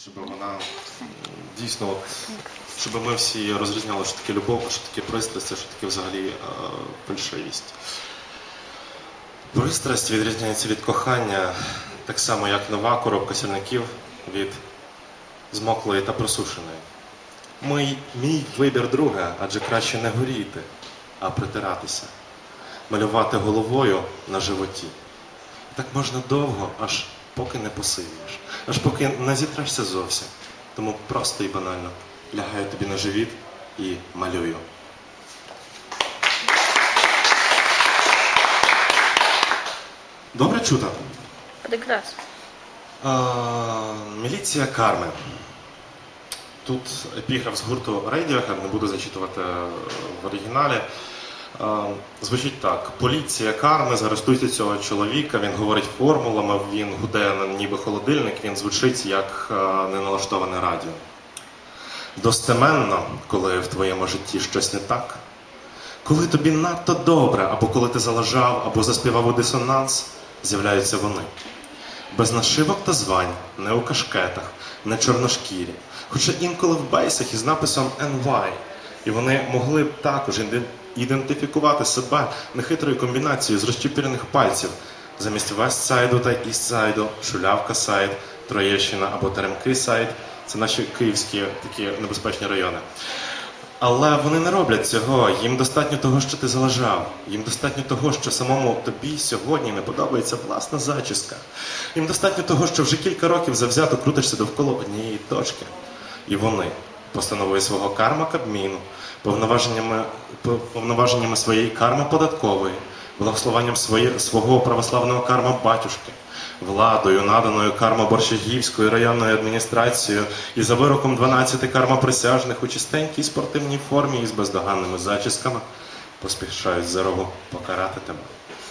щоб вона дійсно, щоб ми всі розрізняли, що таке любов, що таке пристрасть, що таке взагалі е, фальшивість. Пристрасть відрізняється від кохання, так само як нова коробка сірників від змоклої та просушеної. Мій, мій вибір друге, адже краще не горіти, а притиратися, малювати головою на животі. Так можна довго, аж поки не посивієш, аж поки не зітрешся зовсім. Тому просто і банально лягаю тобі на живіт і малюю. Добре чути? Прекрасно. Міліція Карми. Тут епіграф з гурту Radiohead, не буду зачитувати е, в оригіналі. Звучить так: поліція Карми, заарештуйте цього чоловіка. Він говорить формулами, він гуде ніби холодильник, він звучить як е, неналаштоване радіо. Достеменно, коли в твоєму житті щось не так, коли тобі надто добре, або коли ти залажав, або заспівав у дисонанс, з'являються вони. Без нашивок та звань, не у кашкетах, не чорношкірі, хоча інколи в бейсах із написом NY. І вони могли б також ідентифікувати себе нехитрою комбінацією з розчіпірених пальців замість Вестсайду та Істсайду, Шулявка сайд, Троєщина або Теремки сайд. Це наші київські такі небезпечні райони. Але вони не роблять цього. Їм достатньо того, що ти залежав. Їм достатньо того, що самому тобі сьогодні не подобається власна зачіска. Їм достатньо того, що вже кілька років завзято крутишся довкола однієї точки. І вони постановою свого карма Кабміну, повноваженнями, повноваженнями своєї карми податкової, благословенням свого православного карма батюшки, владою, наданою карма Борщагівської районною адміністрацією і за вироком 12 карма присяжних у чистенькій спортивній формі і з бездоганними зачісками поспішають за рогу покарати тебе.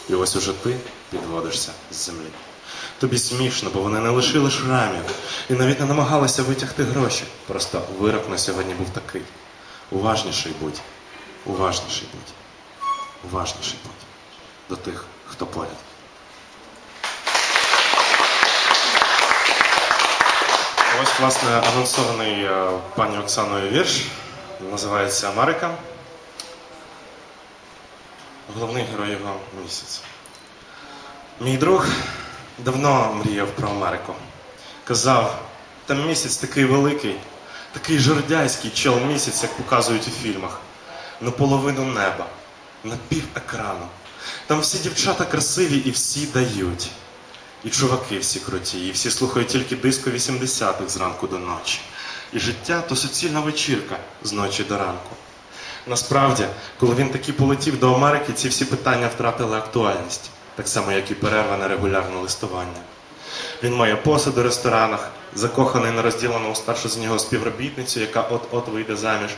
І ось уже ти підводишся з землі. Тобі смішно, бо вони не лишили шрамів і навіть не намагалися витягти гроші. Просто вирок на сьогодні був такий. Уважніший будь, уважніший будь, уважніший будь до тих, хто поряд. Ось, власне, анонсований е, пані Оксаною вірш. Називається Америка. Головний герой його місяць. Мій друг давно мріяв про Америку. Казав, там місяць такий великий, такий жордяйський чел місяць, як показують у фільмах. На половину неба, на пів екрану. Там всі дівчата красиві і всі дають. І чуваки всі круті, і всі слухають тільки диско 80-х зранку до ночі. І життя то суцільна вечірка з ночі до ранку. Насправді, коли він таки полетів до Америки, ці всі питання втратили актуальність, так само, як і перерва на регулярне листування. Він має посуд у ресторанах, закоханий на розділену старшу з нього співробітницю, яка от-от вийде заміж.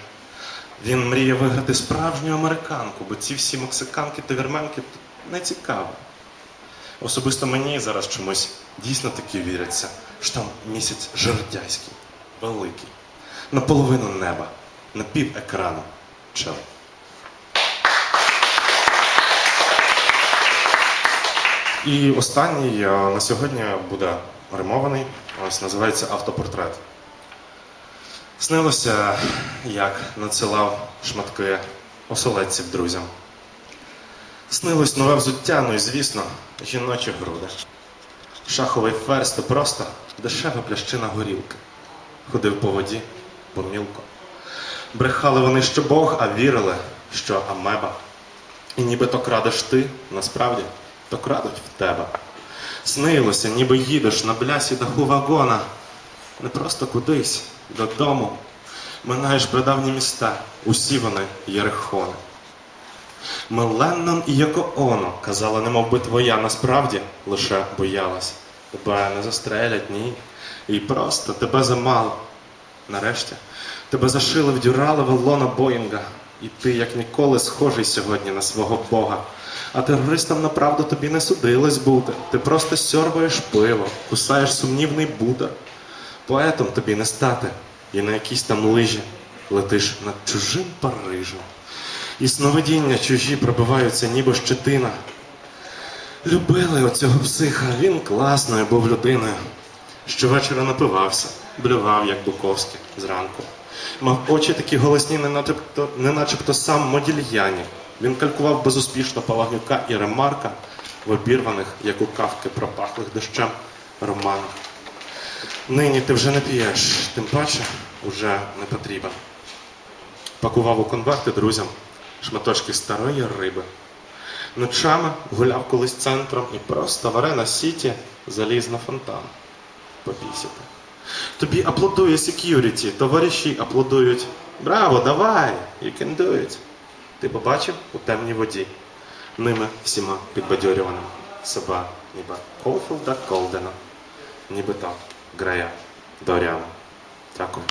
Він мріє виграти справжню американку, бо ці всі мексиканки та вірменки не цікаві. Особисто мені зараз чомусь дійсно таки віриться, що там місяць жердяйський, великий, на половину неба, на пів екрану. Чел. І останній е, на сьогодні буде римований, ось називається автопортрет. Снилося, як надсилав шматки оселедців друзям. Снилось нове взуття, ну і звісно, жіночі груди. Шаховий ферзь то просто дешева плящина горілки. Ходив по воді, бо мілко. Брехали вони, що Бог, а вірили, що амеба. І ніби то крадеш ти, насправді, то крадуть в тебе. Снилося, ніби їдеш на блясі даху вагона, не просто кудись, додому. Минаєш прадавні міста, усі вони єрихони. Ми Леннон і Йоко Оно казала, немов би твоя, насправді лише боялась. Тебе не застрелять, ні. І просто тебе замало. Нарешті тебе зашили, в лона Боїнга, і ти, як ніколи, схожий сьогодні на свого Бога. А терористам направду тобі не судилось бути. Ти просто сьорбаєш пиво, кусаєш сумнівний бутер. Поетом тобі не стати, і на якійсь там лижі летиш над чужим Парижем. І сновидіння чужі пробиваються, ніби щетина. Любили оцього психа, він класною був людиною. Щовечора напивався, блював, як Буковський, зранку. Очі такі голосні, не начебто, не начебто сам Модільяні. Він калькував безуспішно Палагнюка і Ремарка в обірваних, як у кавки, пропахлих дощем романах. Нині ти вже не п'єш, тим паче уже не потрібен. Пакував у конверти друзям шматочки старої риби. Ночами гуляв колись центром і просто в арена Сіті заліз на фонтан. Попісяти. Тобі аплодує security, товариші аплодують. Браво, давай! You can do it. Ти побачив у темній воді. Ними всіма підбадьорюваним. Себе ніби Колфілда Колдена. Ніби там Грея Доріана. Дякую.